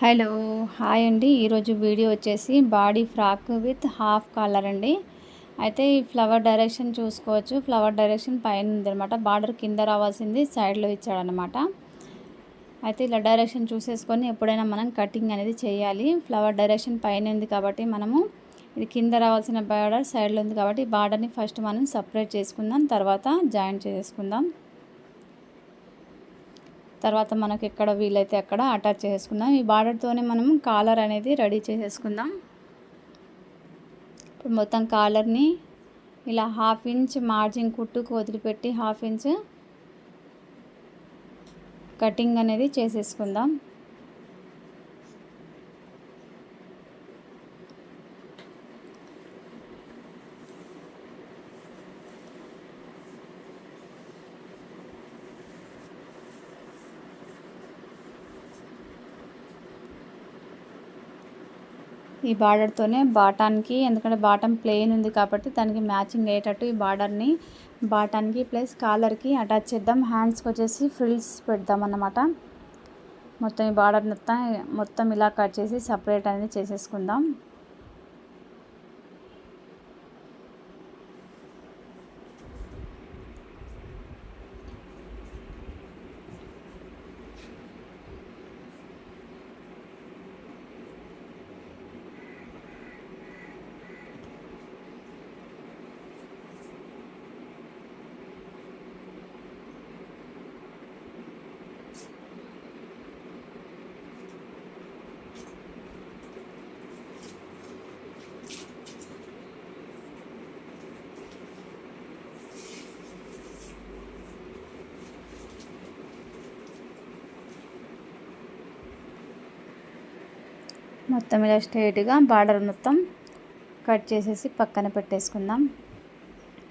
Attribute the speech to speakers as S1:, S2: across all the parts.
S1: Hello hi అండి. ఈరోజు video వచ్చేసి body frock with half collar అండి. అయితే ఈ ఫ్లవర్ డైరెక్షన్ చూసుకోవచ్చు. ఫ్లవర్ డైరెక్షన్ పైన ఉందన్నమాట. బార్డర్ కింద రావాల్సింది సైడ్లో ఇచ్చాడనమాట అయితే ఇలా డైరెక్షన్ చూసేసుకొని ఎప్పుడైనా మనం కటింగ్ అనేది చేయాలి. ఫ్లవర్ డైరెక్షన్ పైన ఉంది కాబట్టి మనము ఇది కింద రావాల్సిన బార్డర్ సైడ్లో ఉంది కాబట్టి బార్డర్ని ఫస్ట్ మనం సపరేట్ చేసుకుందాం. తర్వాత జాయిన్ చేసుకుందాం. తర్వాత మనకు ఎక్కడ వీలైతే అక్కడ అటాచ్ చేసుకుందాం. ఈ బార్డర్తోనే మనం కాలర్ అనేది రెడీ చేసేసుకుందాం. ఇప్పుడు మొత్తం కాలర్ని ఇలా హాఫ్ ఇంచ్ మార్జిన్ కుట్టుకు వదిలిపెట్టి హాఫ్ ఇంచ్ కటింగ్ అనేది చేసేసుకుందాం. ఈ బార్డర్తోనే బాటాన్కి ఎందుకంటే బాటం ప్లెయిన్ ఉంది కాబట్టి దానికి మ్యాచింగ్ అయ్యేటట్టు ఈ బార్డర్ని బాటాన్కి ప్లస్ కాలర్కి అటాచ్ చేద్దాం. హ్యాండ్స్కి వచ్చేసి ఫ్రిల్స్ పెడదాం అన్నమాట. మొత్తం ఈ బార్డర్ మొత్తం మొత్తం ఇలా కట్ చేసి సపరేట్ అనేది చేసేసుకుందాం. మొత్తం ఇలా స్ట్రైట్గా బార్డర్ మొత్తం కట్ చేసేసి పక్కన పెట్టేసుకుందాం.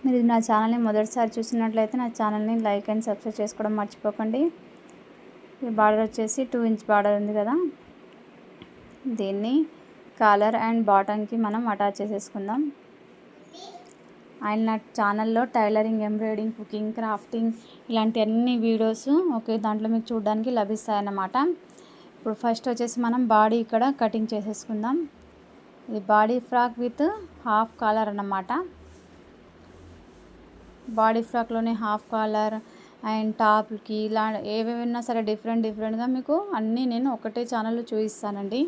S1: మీరు నా ఛానల్ని మొదటిసారి చూసినట్లయితే నా ఛానల్ని లైక్ అండ్ సబ్స్క్రైబ్ చేసుకోవడం మర్చిపోకండి. ఈ బార్డర్ వచ్చేసి టూ ఇంచ్ బార్డర్ ఉంది కదా. దీన్ని కాలర్ అండ్ బాటమ్కి మనం అటాచ్ చేసేసుకుందాం. అండ్ నా ఛానల్లో టైలరింగ్ ఎంబ్రాయిడింగ్ కుకింగ్ క్రాఫ్టింగ్ ఇలాంటి అన్ని వీడియోస్ ఒకే దాంట్లో మీకు చూడడానికి లభిస్తాయన్నమాట. ఇప్పుడు ఫస్ట్ వచ్చేసి మనం బాడీ ఇక్కడ కటింగ్ చేసేసుకుందాం. ఇది body frock with half collar అన్నమాట. బాడీ ఫ్రాక్లోనే హాఫ్ కాలర్ అండ్ టాప్కి ఇలా ఏవేవైనా సరే డిఫరెంట్ డిఫరెంట్గా మీకు అన్నీ నేను ఒకటే ఛానల్లో చూపిస్తానండి.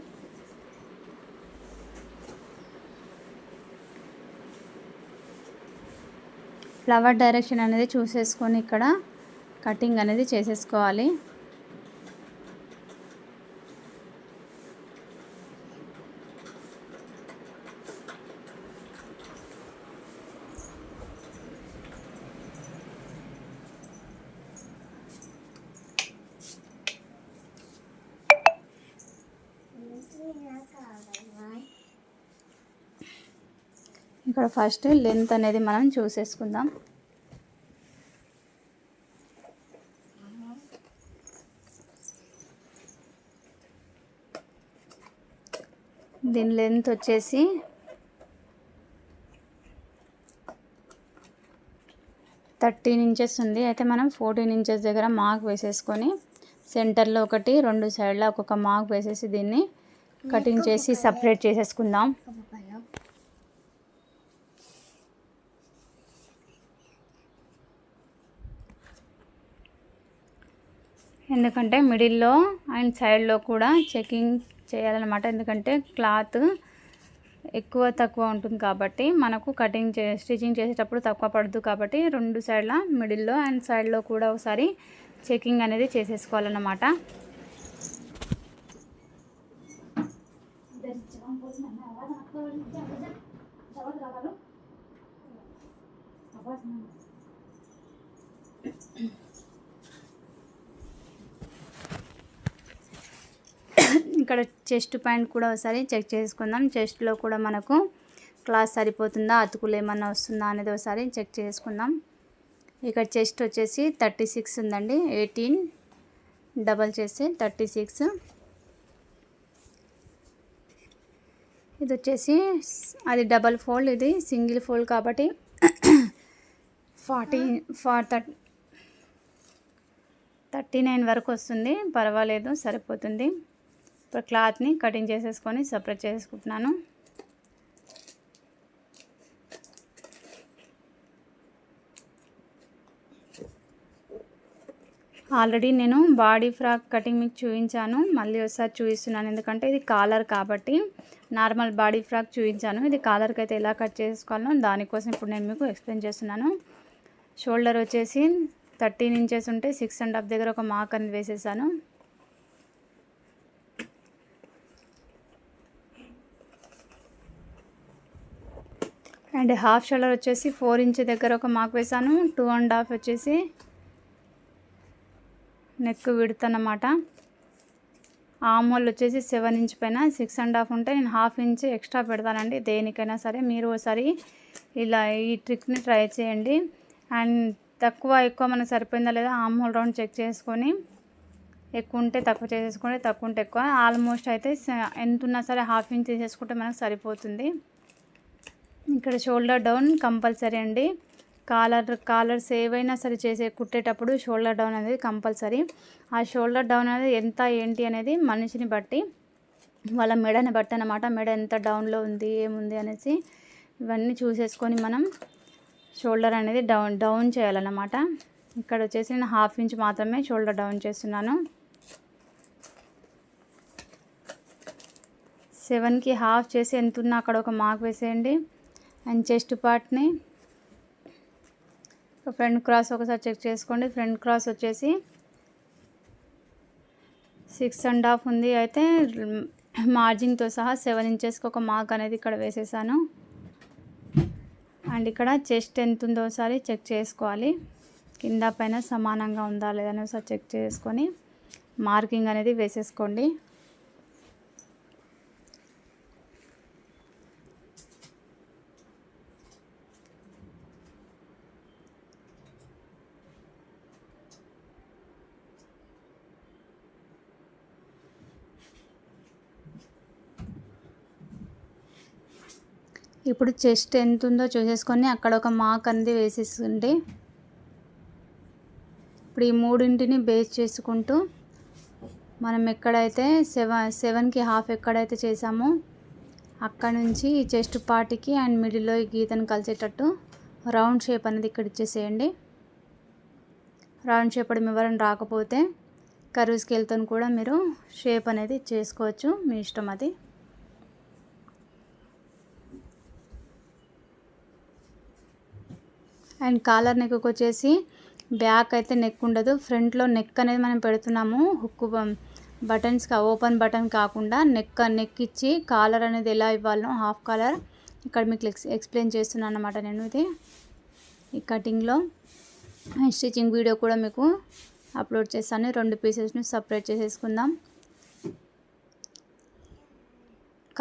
S1: ఫ్లవర్ డైరెక్షన్ అనేది చూసేసుకొని ఇక్కడ కటింగ్ అనేది చేసేసుకోవాలి. ఇక్కడ ఫస్ట్ లెంత్ అనేది మనం చూసేసుకుందాం. దీని లెంత్ వచ్చేసి థర్టీన్ ఇంచెస్ ఉంది. అయితే మనం ఫోర్టీన్ ఇంచెస్ దగ్గర మార్క్ వేసేసుకొని సెంటర్లో ఒకటి రెండు సైడ్లో ఒక్కొక్క మార్క్ వేసేసి దీన్ని కటింగ్ చేసి సపరేట్ చేసేసుకుందాం. ఎందుకంటే మిడిల్లో అండ్ సైడ్లో కూడా చెకింగ్ చేయాలన్నమాట. ఎందుకంటే క్లాత్ ఎక్కువ తక్కువ ఉంటుంది కాబట్టి మనకు కటింగ్ చే స్టిచ్చింగ్ చేసేటప్పుడు తక్కువ పడదు కాబట్టి రెండు సైడ్ల మిడిల్లో అండ్ సైడ్లో కూడా ఒకసారి చెకింగ్ అనేది చేసేసుకోవాలన్నమాట. ఇక్కడ చెస్ట్ పాయింట్ కూడా ఒకసారి చెక్ చేసుకుందాం. చెస్ట్లో కూడా మనకు క్లాస్ సరిపోతుందా అతుకులు ఏమన్నా వస్తుందా అనేది ఒకసారి చెక్ చేసుకుందాం. ఇక్కడ చెస్ట్ వచ్చేసి థర్టీ సిక్స్ ఉందండి. ఎయిటీన్ డబల్ చేసి థర్టీ సిక్స్. ఇది వచ్చేసి అది డబల్ ఫోల్డ్ ఇది సింగిల్ ఫోల్డ్ కాబట్టి forty four thirty thirty nine వరకు వస్తుంది. పర్వాలేదు సరిపోతుంది. ఇప్పుడు క్లాత్ని కటింగ్ చేసేసుకొని సపరేట్ చేసుకుంటున్నాను. ఆల్రెడీ నేను బాడీ ఫ్రాక్ కటింగ్ మీకు చూపించాను. మళ్ళీ ఒకసారి చూపిస్తున్నాను. ఎందుకంటే ఇది కాలర్ కాబట్టి నార్మల్ బాడీ ఫ్రాక్ చూపించాను. ఇది కాలర్కి అయితే ఎలా కట్ చేసుకోవాలో దానికోసం ఇప్పుడు నేను మీకు ఎక్స్ప్లెయిన్ చేస్తున్నాను. షోల్డర్ వచ్చేసి థర్టీన్ ఇంచెస్ ఉంటే సిక్స్ అండ్ హాఫ్ దగ్గర ఒక మార్క్ అనేది వేసేసాను. అండ్ హాఫ్ షోల్డర్ వచ్చేసి ఫోర్ ఇంచ్ దగ్గర ఒక మార్క్ వేసాను. టూ అండ్ హాఫ్ వచ్చేసి నెక్ విడుతనమాట ఆమోల్ వచ్చేసి సెవెన్ ఇంచ్ పైన సిక్స్ అండ్ హాఫ్ ఉంటే నేను హాఫ్ ఇంచ్ ఎక్స్ట్రా పెడతానండి. దేనికైనా సరే మీరు ఒకసారి ఇలా ఈ ట్రిక్ని ట్రై చేయండి. అండ్ తక్కువ ఎక్కువ మనకు సరిపోయిందా లేదా ఆమ్హోల్ రౌండ్ చెక్ చేసుకొని ఎక్కువ ఉంటే తక్కువ చేసేసుకుంటే తక్కువ ఉంటే ఎక్కువ. ఆల్మోస్ట్ అయితే ఎంత ఉన్నా సరే హాఫ్ ఇంచ్ చేసేసుకుంటే మనకు సరిపోతుంది. ఇక్కడ షోల్డర్ డౌన్ కంపల్సరీ అండి. కాలర్ కాలర్స్ ఏవైనా సరే చేసే కుట్టేటప్పుడు షోల్డర్ డౌన్ అనేది కంపల్సరీ. ఆ షోల్డర్ డౌన్ అనేది ఎంత ఏంటి అనేది మనిషిని బట్టి వాళ్ళ మెడని బట్టి అనమాట మెడ ఎంత డౌన్లో ఉంది ఏముంది అనేసి ఇవన్నీ చూసేసుకొని మనం షోల్డర్ అనేది డౌన్ డౌన్ చేయాలన్నమాట. ఇక్కడ వచ్చేసి నేను హాఫ్ ఇంచ్ మాత్రమే షోల్డర్ డౌన్ చేస్తున్నాను. సెవెన్కి హాఫ్ చేసి ఎంత ఉన్నా అక్కడ ఒక మార్క్ వేసేయండి. అండ్ చెస్ట్ పార్ట్ని ఫ్రంట్ క్రాస్ ఒకసారి చెక్ చేసుకోండి. ఫ్రంట్ క్రాస్ వచ్చేసి సిక్స్ అండ్ హాఫ్ ఉంది. అయితే మార్జిన్తో సహా సెవెన్ ఇంచెస్కి ఒక మార్క్ అనేది ఇక్కడ వేసేసాను. అండ్ ఇక్కడ చెస్ట్ ఎంత ఉందో ఒకసారి చెక్ చేసుకోవాలి. కింద పైన సమానంగా ఉందా లేదని ఒకసారి చెక్ చేసుకొని మార్కింగ్ అనేది వేసేసుకోండి. ఇప్పుడు చెస్ట్ ఎంత ఉందో చూసేసుకొని అక్కడ ఒక మార్క్ అనేది వేసేసుకుంటే ఇప్పుడు ఈ మూడింటిని బేస్ చేసుకుంటూ మనం ఎక్కడైతే సెవెన్ సెవెన్కి హాఫ్ ఎక్కడైతే చేసామో అక్కడ నుంచి ఈ చెస్ట్ పార్ట్కి అండ్ మిడిల్లో ఈ గీతను కలిసేటట్టు రౌండ్ షేప్ అనేది ఇక్కడ ఇచ్చేసేయండి. రౌండ్ షేప్ అది ఎవరైనా రాకపోతే కరువు స్కేల్తో కూడా మీరు షేప్ అనేది చేసుకోవచ్చు. మీ ఇష్టం అది. అండ్ కాలర్ నెక్ వచ్చేసి బ్యాక్ అయితే నెక్ ఉండదు. ఫ్రంట్లో నెక్ అనేది మనం పెడుతున్నాము. హుక్ బటన్స్ ఓపెన్ బటన్ కాకుండా నెక్ నెక్ ఇచ్చి కాలర్ అనేది ఎలా ఇవ్వాలో హాఫ్ కాలర్. ఇక్కడ మీకు ఎక్స్ప్లెయిన్ చేస్తున్నాను అనమాట నేను ఇది. ఈ కటింగ్లో స్టిచ్చింగ్ వీడియో కూడా మీకు అప్లోడ్ చేస్తాను. రెండు పీసెస్ని సపరేట్ చేసేసుకుందాం.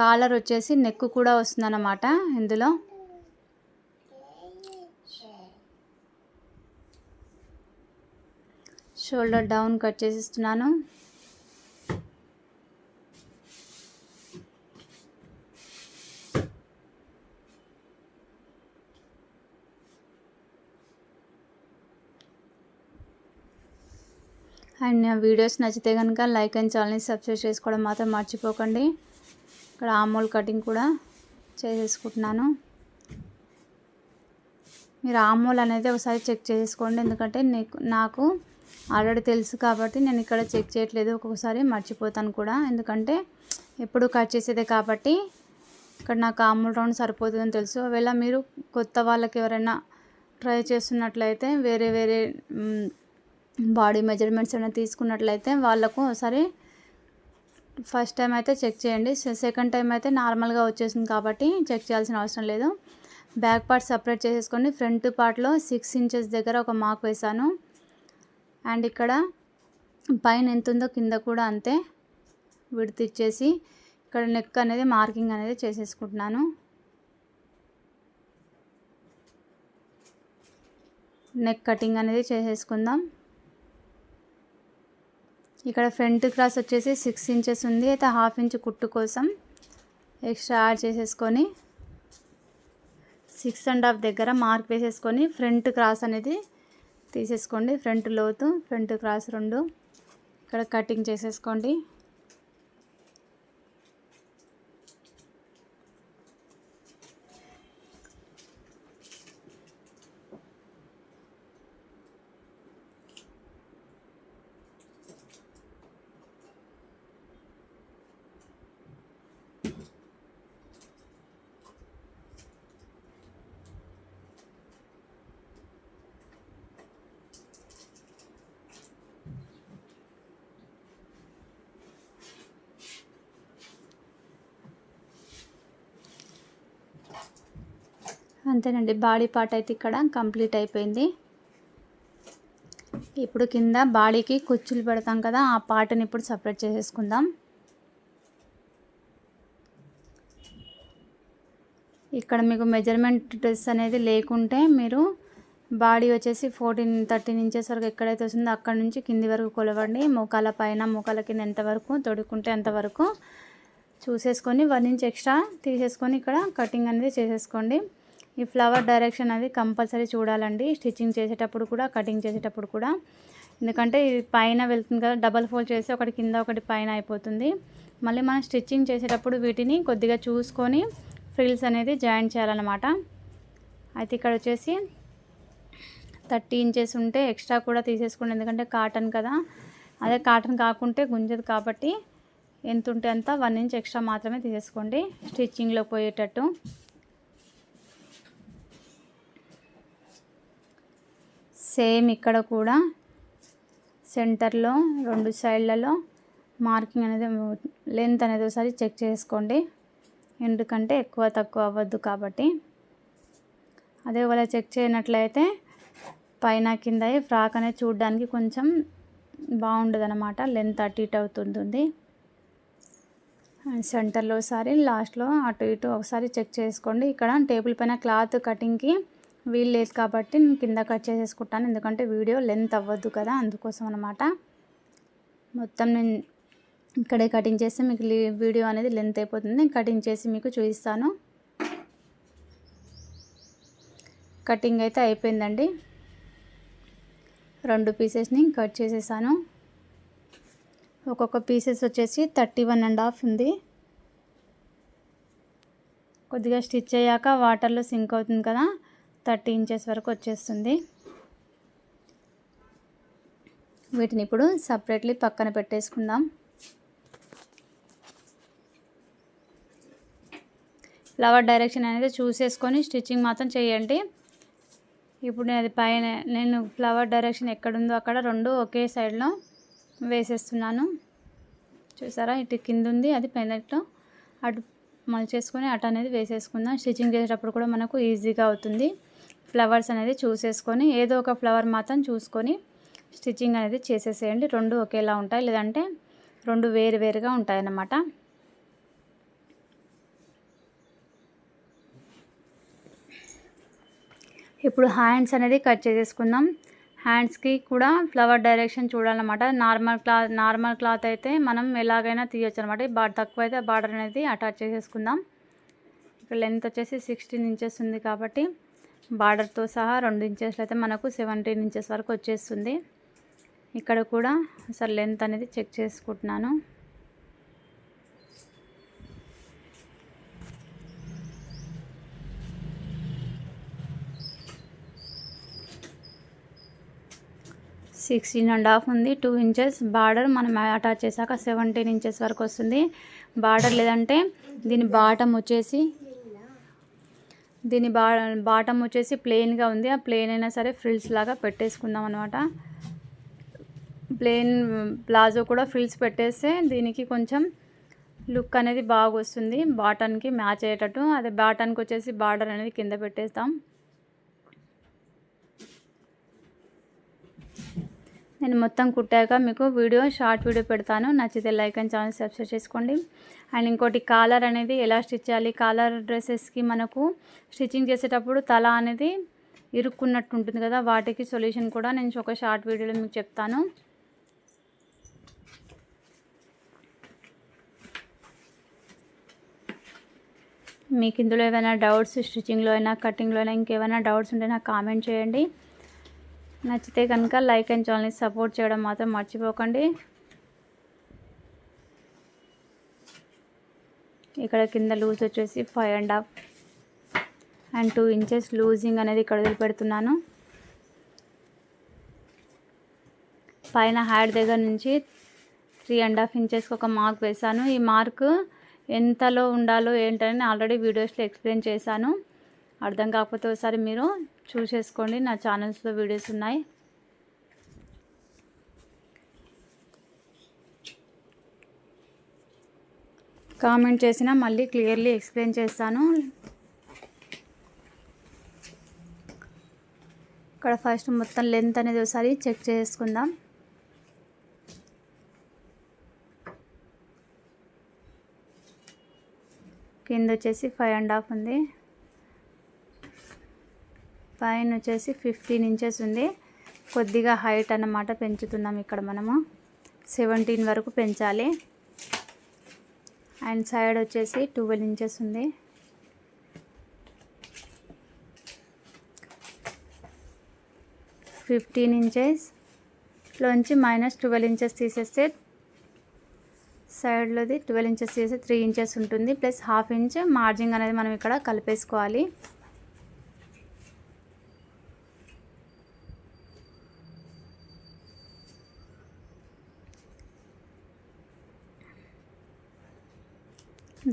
S1: కాలర్ వచ్చేసి నెక్ కూడా వస్తుందన్నమాట ఇందులో. షోల్డర్ డౌన్ కట్ చేసిస్తున్నాను. అండ్ నా వీడియోస్ నచ్చితే కనుక లైక్ అండ్ ఛానల్ని సబ్స్క్రైబ్ చేసుకోవడం మాత్రం మర్చిపోకండి. ఇక్కడ ఆమూల్ కటింగ్ కూడా చేసేసుకుంటున్నాను. మీరు ఆమూల్ అనేది ఒకసారి చెక్ చేసుకోండి. ఎందుకంటే నాకు ఆల్రెడీ తెలుసు కాబట్టి నేను ఇక్కడ చెక్ చేయట్లేదు. ఒక్కొక్కసారి మర్చిపోతాను కూడా. ఎందుకంటే ఎప్పుడు కట్ చేసేదే కాబట్టి ఇక్కడ నాకు ఆమూల్ రౌండ్ సరిపోతుందని తెలుసు. ఒకవేళ మీరు కొత్త వాళ్ళకి ఎవరైనా ట్రై చేస్తున్నట్లయితే వేరే వేరే బాడీ మెజర్మెంట్స్ అయినా తీసుకున్నట్లయితే వాళ్ళకు ఒకసారి ఫస్ట్ టైం అయితే చెక్ చేయండి. సెకండ్ టైం అయితే నార్మల్గా వచ్చేసింది కాబట్టి చెక్ చేయాల్సిన అవసరం లేదు. బ్యాక్ పార్ట్ సపరేట్ చేసేసుకొని ఫ్రంట్ పార్ట్లో సిక్స్ ఇంచెస్ దగ్గర ఒక మార్క్ వేసాను అండ్ ఇక్కడ పైన ఎంత ఉందో కింద కూడా అంతే విడత ఇచ్చేసి ఇక్కడ నెక్ అనేది మార్కింగ్ అనేది చేసేసుకుంటున్నాను. నెక్ కటింగ్ అనేది చేసేసుకుందాం. ఇక్కడ ఫ్రంట్ క్రాస్ వచ్చేసి సిక్స్ ఇంచెస్ ఉంది. అయితే హాఫ్ ఇంచ్ కుట్టు కోసం ఎక్స్ట్రా యాడ్ చేసేసుకొని సిక్స్ అండ్ హాఫ్ దగ్గర మార్క్ వేసేసుకొని ఫ్రంట్ క్రాస్ అనేది తీసేసుకోండి. ఫ్రంట్ లోతు ఫ్రంట్ క్రాస్ రెండు. ఇక్కడ కటింగ్ చేసేసుకోండి. అంతేనండి. బాడీ పార్ట్ అయితే ఇక్కడ కంప్లీట్ అయిపోయింది. ఇప్పుడు కింద బాడీకి కుచ్చులు పెడతాం కదా ఆ పార్ట్ని ఇప్పుడు సపరేట్ చేసేసుకుందాం. ఇక్కడ మీకు మెజర్మెంట్ డ్రెస్ అనేది లేకుంటే మీరు బాడీ వచ్చేసి ఫోర్టీన్ థర్టీన్ ఇంచెస్ వరకు ఎక్కడైతే వస్తుందో అక్కడ నుంచి కింది వరకు కొలవండి. మోకాల పైన మోకాల కింద ఎంతవరకు తొడుక్కుంటే అంతవరకు చూసేసుకొని వన్ ఇంచ్ ఎక్స్ట్రా తీసేసుకొని ఇక్కడ కటింగ్ అనేది చేసేసుకోండి. ఈ ఫ్లవర్ డైరెక్షన్ అది కంపల్సరీ చూడాలండి. స్టిచ్చింగ్ చేసేటప్పుడు కూడా కటింగ్ చేసేటప్పుడు కూడా. ఎందుకంటే ఇది పైన వెళ్తుంది కదా డబల్ ఫోల్డ్ చేసి ఒకటి కింద ఒకటి పైన అయిపోతుంది. మళ్ళీ మనం స్టిచ్చింగ్ చేసేటప్పుడు వీటిని కొద్దిగా చూసుకొని ఫ్రిల్స్ అనేది జాయిన్ చేయాలన్నమాట. అయితే ఇక్కడ వచ్చేసి థర్టీ ఇంచెస్ ఉంటే ఎక్స్ట్రా కూడా తీసేసుకోండి. ఎందుకంటే కాటన్ కదా. అదే కాటన్ కాకుంటే గుంజదు కాబట్టి ఎంత ఉంటే అంత వన్ ఇంచ్ ఎక్స్ట్రా మాత్రమే తీసేసుకోండి. స్టిచ్చింగ్లో పోయేటట్టు. సేమ్ ఇక్కడ కూడా సెంటర్లో రెండు సైడ్లలో మార్కింగ్ అనేది లెంత్ అనేది ఒకసారి చెక్ చేసుకోండి. ఎందుకంటే ఎక్కువ తక్కువ అవ్వద్దు కాబట్టి. అదే ఒకవేళ చెక్ చేయనట్లయితే పైన కింద ఫ్రాక్ అనేది చూడడానికి కొంచెం బాగుండదు అనమాట లెంత్ అటు ఇటు అవుతుంది సెంటర్లో ఒకసారి లాస్ట్లో అటు ఇటు ఒకసారి చెక్ చేసుకోండి. ఇక్కడ టేబుల్ పైన క్లాత్ కటింగ్కి వీలు లేదు కాబట్టి నేను కింద కట్ చేసేసుకుంటాను. ఎందుకంటే వీడియో లెంత్ అవ్వద్దు కదా అందుకోసం అనమాట మొత్తం నేను ఇక్కడే కటింగ్ చేస్తే మీకు వీడియో అనేది లెంత్ అయిపోతుంది. కటింగ్ చేసి మీకు చూపిస్తాను. కటింగ్ అయితే అయిపోయిందండి. రెండు పీసెస్ని కట్ చేసేసాను. ఒక్కొక్క పీసెస్ వచ్చేసి థర్టీ వన్ అండ్ హాఫ్ ఉంది. కొద్దిగా స్టిచ్ అయ్యాక వాటర్లో సింక్ అవుతుంది కదా. థర్టీ ఇంచెస్ వరకు వచ్చేస్తుంది. వీటిని ఇప్పుడు సపరేట్లీ పక్కన పెట్టేసుకుందాం. ఫ్లవర్ డైరెక్షన్ అనేది చూసేసుకొని స్టిచ్చింగ్ మాత్రం చేయండి. ఇప్పుడు నేను అది పైన నేను ఫ్లవర్ డైరెక్షన్ ఎక్కడుందో అక్కడ రెండు ఒకే సైడ్లో వేసేస్తున్నాను. చూసారా? ఇటు కింద ఉంది అది పైనట్లో అటు మలిచేసుకొని అటు అనేది వేసేసుకుందాం. స్టిచ్చింగ్ చేసేటప్పుడు కూడా మనకు ఈజీగా అవుతుంది. ఫ్లవర్స్ అనేది చూసేసుకొని ఏదో ఒక ఫ్లవర్ మాత్రం చూసుకొని స్టిచ్చింగ్ అనేది చేసేసేయండి. రెండు ఒకేలా ఉంటాయి. లేదంటే రెండు వేరు వేరుగా ఉంటాయి అన్నమాట ఇప్పుడు హ్యాండ్స్ అనేది కట్ చేసేసుకుందాం. హ్యాండ్స్కి కూడా ఫ్లవర్ డైరెక్షన్ చూడాలన్నమాట. నార్మల్ క్లాత్ నార్మల్ క్లాత్ అయితే మనం ఎలాగైనా తీయొచ్చు అనమాట బా తక్కువ అయితే బార్డర్ అనేది అటాచ్ చేసేసుకుందాం. ఇక్కడ లెంత్ వచ్చేసి సిక్స్టీన్ ఇంచెస్ ఉంది కాబట్టి బార్డర్తో సహా రెండు ఇంచెస్లో అయితే మనకు సెవెంటీన్ ఇంచెస్ వరకు వచ్చేస్తుంది. ఇక్కడ కూడా అసలు లెంత్ అనేది చెక్ చేసుకుంటున్నాను. సిక్స్టీన్ అండ్ హాఫ్ ఉంది టూ ఇంచెస్. బార్డర్ మనం అటాచ్ చేశాక సెవెంటీన్ ఇంచెస్ వరకు వస్తుంది. బార్డర్ లేదంటే దీని బాటం వచ్చేసి దీని బా బాటమ్ వచ్చేసి ప్లెయిన్గా ఉంది. ఆ ప్లెయిన్ అయినా సరే ఫ్రిల్స్ లాగా పెట్టేసుకుందాం అనమాట ప్లెయిన్ ప్లాజో కూడా ఫ్రిల్స్ పెట్టేస్తే దీనికి కొంచెం లుక్ అనేది బాగా వస్తుంది బాటన్కి మ్యాచ్ అయ్యేటట్టు. అదే బాటన్కి వచ్చేసి బార్డర్ అనేది కింద పెట్టేస్తాం. నేను మొత్తం కుట్టాక మీకు వీడియో షార్ట్ వీడియో పెడతాను. నచ్చితే లైక్ అండ్ ఛానల్ సబ్స్క్రైబ్ చేసుకోండి. అండ్ ఇంకోటి కాలర్ అనేది ఎలా స్టిచ్ చేయాలి? కాలర్ డ్రెస్సెస్కి మనకు స్టిచ్చింగ్ చేసేటప్పుడు తల అనేది ఇరుక్కున్నట్టు ఉంటుంది కదా? వాటికి సొల్యూషన్ కూడా నేను ఒక షార్ట్ వీడియోలో మీకు చెప్తాను. మీకు ఇందులో ఏమైనా డౌట్స్ స్టిచ్చింగ్లో అయినా కటింగ్లో అయినా ఇంకేమైనా డౌట్స్ ఉంటే నాకు కామెంట్ చేయండి. నచ్చితే కనుక లైక్ అండ్ ఛానల్ని సపోర్ట్ చేయడం మాత్రం మర్చిపోకండి. ఇక్కడ కింద లూజ్ వచ్చేసి five and half and two inches loosing అనేది ఇక్కడ వదిలిపెడుతున్నాను. పైన హ్యాడ్ దగ్గర నుంచి త్రీ అండ్ హాఫ్ ఇంచెస్కి ఒక మార్క్ వేశాను. ఈ మార్క్ ఎంతలో ఉండాలో ఏంటని ఆల్రెడీ వీడియోస్లో ఎక్స్ప్లెయిన్ చేశాను. అర్థం కాకపోతే ఒకసారి మీరు చూసేసుకోండి. నా ఛానల్స్లో వీడియోస్ ఉన్నాయి. కామెంట్ చేసినా మళ్ళీ క్లియర్లీ ఎక్స్ప్లెయిన్ చేస్తాను. ఇక్కడ ఫస్ట్ మొత్తం లెంత్ అనేది ఒకసారి చెక్ చేసుకుందాం. కింద వచ్చేసి ఫైవ్ అండ్ హాఫ్ ఉంది. పైన వచ్చేసి ఫిఫ్టీన్ ఇంచెస్ ఉంది. కొద్దిగా హైట్ అన్నమాట పెంచుతున్నాం ఇక్కడ మనము. సెవెంటీన్ వరకు పెంచాలి. అండ్ సైడ్ వచ్చేసి ట్వెల్వ్ ఇంచెస్ ఉంది. ఫిఫ్టీన్ ఇంచెస్లోంచి మైనస్ ట్వెల్వ్ ఇంచెస్ తీసేస్తే సైడ్లోది ట్వెల్వ్ ఇంచెస్ తీసి త్రీ ఇంచెస్ ఉంటుంది. ప్లస్ హాఫ్ ఇంచ్ మార్జింగ్ అనేది మనం ఇక్కడ కలిపేసుకోవాలి.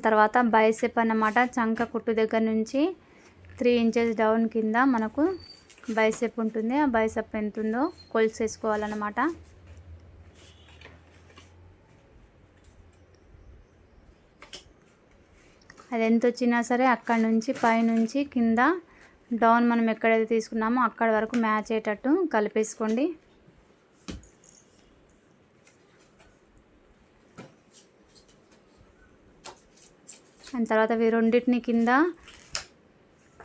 S1: తర్వాత బైసెప్ అన్నమాట చంక కుట్టు దగ్గర నుంచి త్రీ ఇంచెస్ డౌన్ కింద మనకు బైసెప్ ఉంటుంది. ఆ బైసెప్ ఎంత ఉందో కొలిసేసుకోవాలన్నమాట. అది ఎంత వచ్చినా సరే అక్కడ నుంచి పైనుంచి కింద డౌన్ మనం ఎక్కడైతే తీసుకున్నామో అక్కడ వరకు మ్యాచ్ అయ్యేటట్టు కలిపేసుకోండి. అండ్ తర్వాత ఇవి రెండింటిని కింద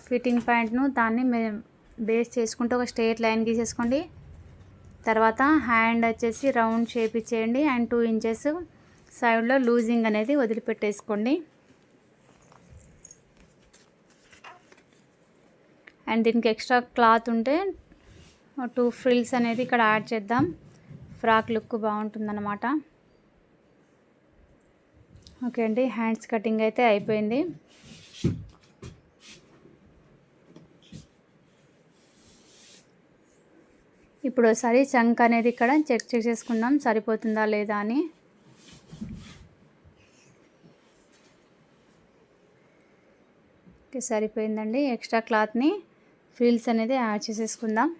S1: ఫిట్టింగ్ పాయింట్ను దాన్ని బేస్ చేసుకుంటూ ఒక స్ట్రేట్ లైన్ గీసేసుకోండి. తర్వాత హ్యాండ్ వచ్చేసి రౌండ్ షేప్ ఇచ్చేయండి అండ్ టూ ఇంచెస్ సైడ్లో లూజింగ్ అనేది వదిలిపెట్టేసుకోండి. అండ్ దీనికి ఎక్స్ట్రా క్లాత్ ఉంటే టూ ఫ్రిల్స్ అనేది ఇక్కడ యాడ్ చేద్దాం. ఫ్రాక్ లుక్ బాగుంటుందన్నమాట. ఓకే అండి హ్యాండ్స్ కటింగ్ అయితే అయిపోయింది. ఇప్పుడు ఒకసారి చంక్ అనేది ఇక్కడ చెక్ చేసేసుకుందాం సరిపోతుందా లేదా అని. ఓకే సరిపోయిందండి. ఎక్స్ట్రా క్లాత్ని ఫీల్స్ అనేది యాడ్ చేసేసుకుందాం.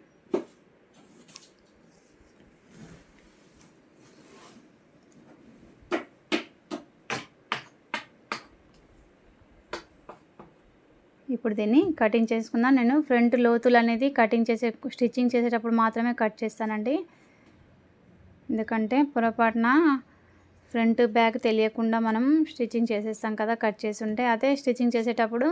S1: ఇప్పుడు దీన్ని కటింగ్ చేసుకుందాం. నేను ఫ్రంట్ లోతులు అనేది కటింగ్ చేసే స్టిచ్చింగ్ చేసేటప్పుడు మాత్రమే కట్ చేస్తానండి. ఎందుకంటే పొరపాటున ఫ్రంట్ బ్యాక్ తెలియకుండా మనం స్టిచ్చింగ్ చేసేస్తాం కదా కట్ చేసి ఉంటే అదే స్టిచ్చింగ్ చేసేటప్పుడు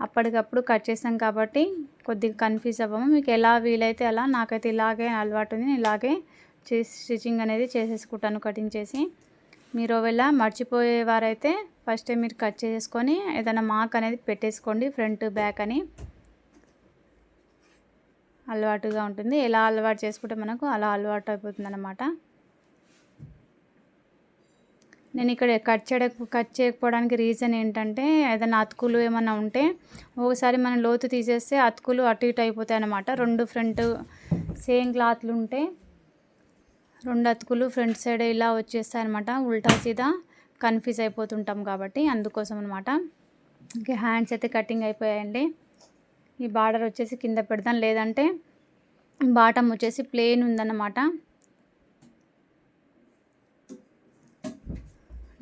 S1: అప్పటికప్పుడు కట్ చేస్తాం కాబట్టి కొద్దిగా కన్ఫ్యూజ్ అవ్వము. మీకు ఎలా వీలైతే అలా నాకైతే ఇలాగే అలవాటు ఉంది. ఇలాగే చేసి స్టిచ్చింగ్ అనేది చేసేసుకుంటాను కటింగ్ చేసి. మీరు ఒకవేళ మర్చిపోయేవారైతే ఫస్ట్ మీరు కట్ చేసుకొని ఏదైనా మార్క్ అనేది పెట్టేసుకోండి ఫ్రంట్ బ్యాక్ అని. అలవాటుగా ఉంటుంది. ఎలా అలవాటు చేసుకుంటే మనకు అలా అలవాటు అయిపోతుంది అన్నమాట నేను ఇక్కడ కట్ చేయ కట్ చేయకపోవడానికి రీజన్ ఏంటంటే ఏదైనా అతుకులు ఏమైనా ఉంటే ఒకసారి మనం లోతు తీసేస్తే అతుకులు అటు ఇటు అయిపోతాయి అన్నమాట రెండు ఫ్రంట్ సేమ్ క్లాత్లు ఉంటే రెండు అతుకులు ఫ్రంట్ సైడ్ ఇలా వచ్చేస్తాయి అనమాట ఉల్టా సీదా కన్ఫ్యూజ్ అయిపోతుంటాం కాబట్టి అందుకోసం అనమాట ఇంకా హ్యాండ్స్ అయితే కటింగ్ అయిపోయాయండి. ఈ బార్డర్ వచ్చేసి కింద పెడతాం లేదంటే బాటమ్ వచ్చేసి ప్లెయిన్ ఉందన్నమాట.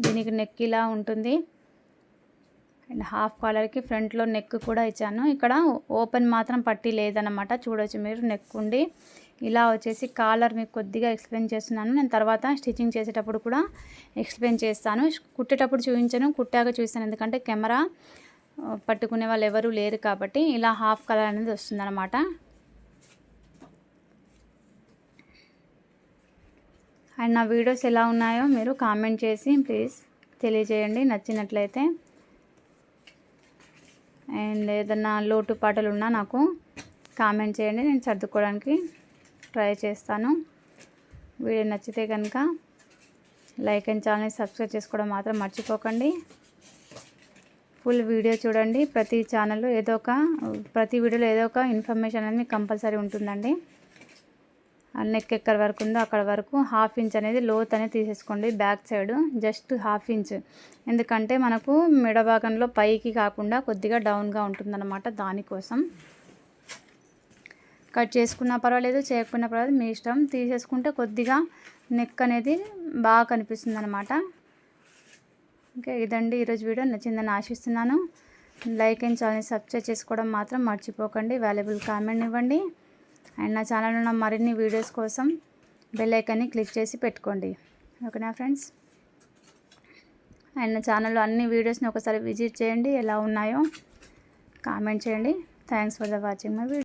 S1: దీనికి నెక్ ఇలా ఉంటుంది. అండ్ హాఫ్ కాలర్కి ఫ్రంట్లో నెక్ కూడా ఇచ్చాను. ఇక్కడ ఓపెన్ మాత్రం పట్టి లేదన్నమాట. చూడవచ్చు మీరు నెక్ ఉండి. ఇలా వచ్చేసి కాలర్ మీకు కొద్దిగా ఎక్స్ప్లెయిన్ చేస్తున్నాను. నేను తర్వాత స్టిచ్చింగ్ చేసేటప్పుడు కూడా ఎక్స్ప్లెయిన్ చేస్తాను. కుట్టేటప్పుడు చూపించాను కుట్టాక చూస్తాను ఎందుకంటే కెమెరా పట్టుకునే వాళ్ళు ఎవరూ లేరు కాబట్టి ఇలా హాఫ్ కలర్ అనేది వస్తుందన్నమాట. అండ్ నా వీడియోస్ ఎలా ఉన్నాయో మీరు కామెంట్ చేసి ప్లీజ్ తెలియజేయండి. నచ్చినట్లయితే. అండ్ ఏదన్నా లోటు పాటలు ఉన్నా నాకు కామెంట్ చేయండి. నేను సర్దుకోవడానికి ట్రై చేస్తాను. వీడియో నచ్చితే కనుక లైక్ అండ్ ఛానల్ని సబ్స్క్రైబ్ చేసుకోవడం మాత్రం మర్చిపోకండి. ఫుల్ వీడియో చూడండి. ప్రతి ఛానల్లో ఏదో ఒక ప్రతి వీడియోలో ఏదో ఒక ఇన్ఫర్మేషన్ అనేది మీకు కంపల్సరీ ఉంటుందండి. నెక్ ఎక్కడ వరకు ఉందో అక్కడ వరకు హాఫ్ ఇంచ్ అనేది లోత్ అనేది తీసేసుకోండి back side. Just half inch. ఎందుకంటే మనకు మెడ భాగంలో పైకి కాకుండా కొద్దిగా డౌన్గా ఉంటుందన్నమాట దానికోసం. కట్ చేసుకున్నా పర్వాలేదు చేయకున్నా పర్వాలేదు మీ ఇష్టం. తీసేసుకుంటే కొద్దిగా నెక్ అనేది బాగా కనిపిస్తుంది అనమాట ఓకే ఇదండి ఈరోజు వీడియో. నచ్చిందని ఆశిస్తున్నాను. లైక్ అండ్ ఛానల్ని సబ్స్క్రైబ్ చేసుకోవడం మాత్రం మర్చిపోకండి. వాల్యుబుల్ కామెంట్ ఇవ్వండి. అండ్ నా ఛానల్లో ఉన్న మరిన్ని వీడియోస్ కోసం బెల్ ఐకాన్ని క్లిక్ చేసి పెట్టుకోండి. ఓకేనా ఫ్రెండ్స్ అండ్ నా ఛానల్లో అన్ని వీడియోస్ని ఒకసారి విజిట్ చేయండి. ఎలా ఉన్నాయో కామెంట్ చేయండి. Thanks for the watching my video